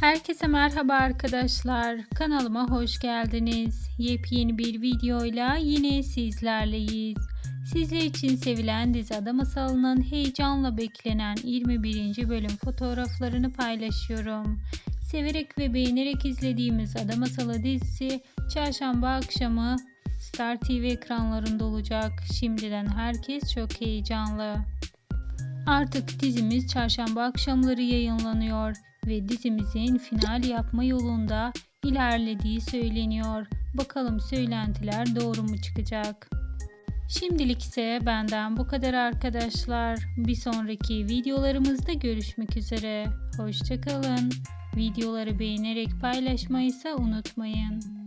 Herkese merhaba arkadaşlar. Kanalıma hoş geldiniz. Yepyeni bir videoyla yine sizlerleyiz. Sizler için sevilen dizi Ada Masalı'nın heyecanla beklenen 21. bölüm fotoğraflarını paylaşıyorum. Severek ve beğenerek izlediğimiz Ada Masalı dizisi çarşamba akşamı Star TV ekranlarında olacak. Şimdiden herkes çok heyecanlı. Artık dizimiz çarşamba akşamları yayınlanıyor ve dizimizin final yapma yolunda ilerlediği söyleniyor. Bakalım söylentiler doğru mu çıkacak? Şimdilik ise benden bu kadar arkadaşlar. Bir sonraki videolarımızda görüşmek üzere. Hoşçakalın. Videoları beğenerek paylaşmayı ise unutmayın.